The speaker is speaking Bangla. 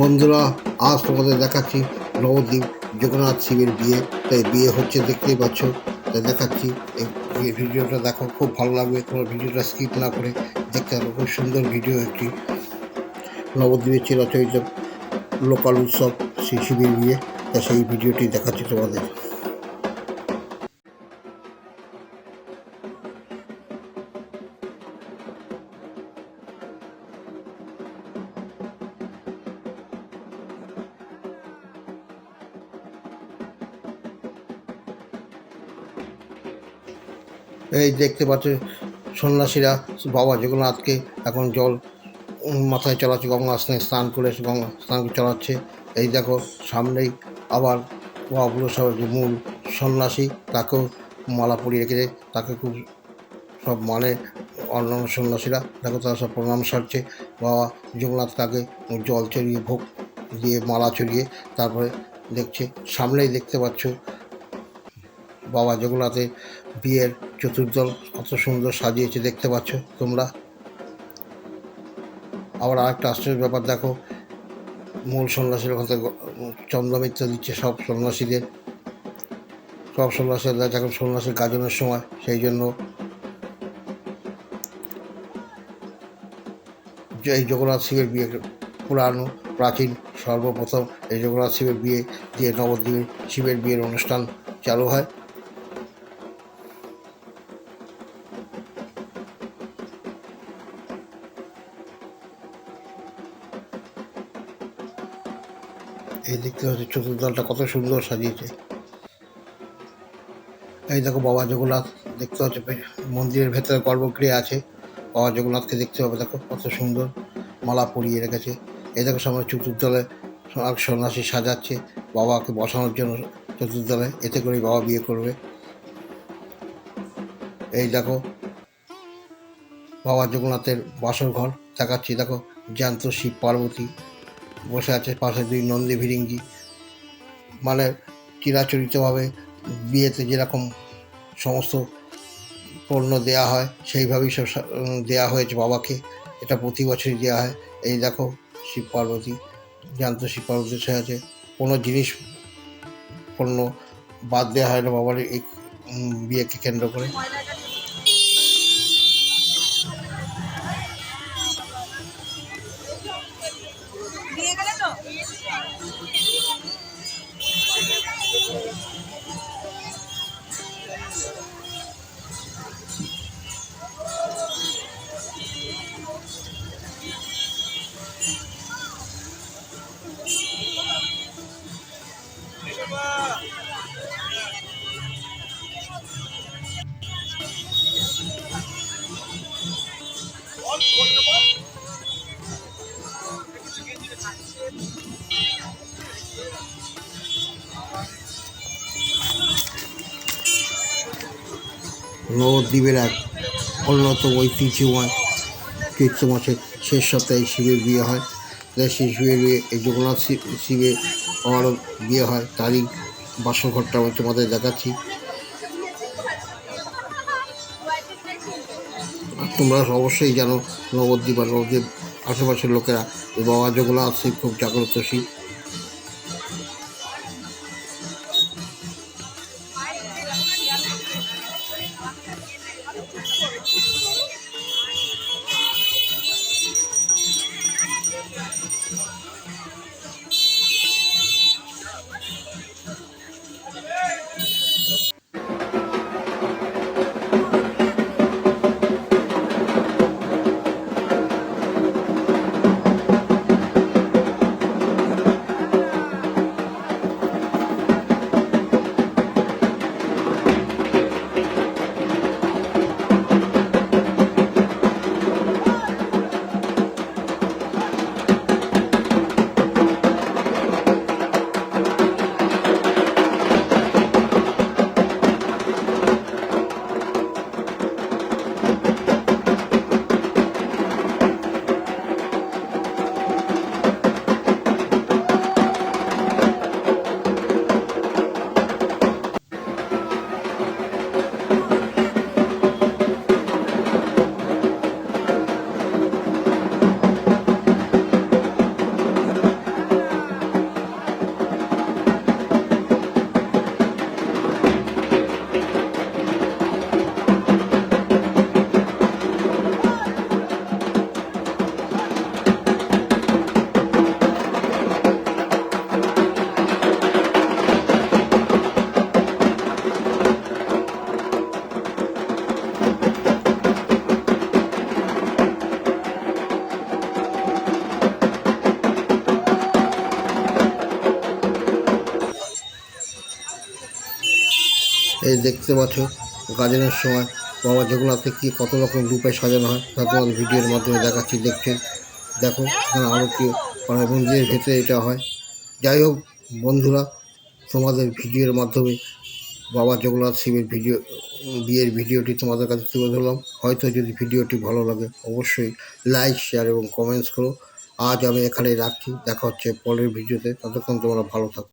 বন্ধুরা, আজ তোমাদের দেখাচ্ছি নবদ্বীপ জগন্নাথ শিবের বিয়ে। তাই বিয়ে হচ্ছে দেখতেই পাচ্ছ। তাই দেখাচ্ছি। এই ভিডিওটা দেখো, খুব ভালো লাগবে। তোমার ভিডিওটা স্কিপ না করে দেখতে হবে খুব সুন্দর ভিডিও একটি নবদ্বীপের চিরাচরিত লোকাল উৎসব, সেই শিবের বিয়ে। তা সেই ভিডিওটি দেখাচ্ছি তোমাদের। এই দেখতে পাচ্ছ সন্ন্যাসীরা, বাবা জগন্নাথকে এখন জল মাথায় চালাচ্ছে গঙ্গা স্নানে স্নান করে গঙ্গা স্নান চালাচ্ছে এই দেখো সামনেই আবার মহাপুরুষ সাহেবের যে মূল সন্ন্যাসী, তাকেও মালা পরিয়ে রেখেছে, তাকে খুব সব মানে অন্যান্য সন্ন্যাসীরা, দেখো তারা সব প্রণাম সারছে। বাবা জগন্নাথ তাকে জল চড়িয়ে ভোগ দিয়ে মালা চড়িয়ে তারপরে দেখছে, সামনেই দেখতে পাচ্ছ বাবা জগন্নাথের বিয়ের চতুর্দল কত সুন্দর সাজিয়েছে দেখতে পাচ্ছ তোমরা। আবার আরেকটা আশ্চর্য ব্যাপার দেখো, মূল সন্ন্যাসীর ওখান চন্দ্রমিত্র দিচ্ছে সব সন্ন্যাসীদের। সব সন্ন্যাসীরা যখন সন্ন্যাসীর গাজনের সময়, সেই জন্য এই জগন্নাথ শিবের বিয়ে পুরানো প্রাচীন, সর্বপ্রথম এই জগন্নাথ শিবের বিয়ে দিয়ে নবদ্বীপের শিবের বিয়ের অনুষ্ঠান চালু হয়। এই দেখতে হচ্ছে চতুর্দলটা কত সুন্দর সাজিয়েছে। এই দেখো বাবা জগন্নাথ, দেখতে হচ্ছে মন্দিরের ভেতরে গর্ভগৃহে আছে। বাবা জগন্নাথকে দেখতে হবে দেখো কত সুন্দর মালা পরিয়ে রেখেছে। এই দেখো সামনে চতুর্দলে সন্ন্যাসী সাজাচ্ছে, বাবাকে বসানোর জন্য চতুর্দলে এতে করে বাবা বিয়ে করবে। এই দেখো বাবা জগন্নাথের বাসর ঘর দেখাচ্ছি, দেখো জ্যান্ত শিব পার্বতী। বসে আছে পাশে দুই নন্দী ভিরিঙ্গি। মানে চিরাচরিতভাবে বিয়েতে যেরকম সমস্ত পণ্য দেয়া হয়, সেইভাবেই সব সা- দেয়া হয়েছে বাবাকে। এটা প্রতি বছরই দেওয়া হয়। এই দেখো শিব পার্বতী জ্যান্ত শিব পার্বতী বসে আছে। কোনো জিনিস পণ্য বাদ দেওয়া হয় না বাবার এই বিয়েকে কেন্দ্র করে। নবদ্বীপের এক অন্যতম ঐতিহ্যময় চৈত্র মাসের শেষ সপ্তাহে শিবের বিয়ে হয়। তাই সেই শিবের বিয়ে, এই জগন্নাথ শিবের আমারও বিয়ে হয়। তারই বাসর ঘরটা আমি তোমাদের দেখাচ্ছি। তোমরা অবশ্যই জানো, নবদ্বীপ আর নবদ্বীপ আশেপাশের লোকেরা বাবা জগন্নাথ, শিব খুব জাগ্রত শিব। এই দেখতে পাচ্ছ, গাজনের সময়। বাবা জগন্নাথকে কি কত রকম রূপে সাজানো হয়, তা তোমাদের ভিডিওর মাধ্যমে দেখাচ্ছি দেখছে দেখো, এখানে আরও কি মানে মন্দিরের ভেতরে এটা হয়। যাই হোক, বন্ধুরা, তোমাদের ভিডিওর মাধ্যমে বাবা জগন্নাথ শিবের ভিডিও, বিয়ের ভিডিওটি তোমাদের কাছে তুলে ধরলাম। হয়তো যদি ভিডিওটি ভালো লাগে, অবশ্যই লাইক, শেয়ার এবং কমেন্টস করো। আজ আমি এখানেই রাখছি, দেখা হচ্ছে পরের ভিডিওতে। ততক্ষণ তোমরা ভালো থাকো।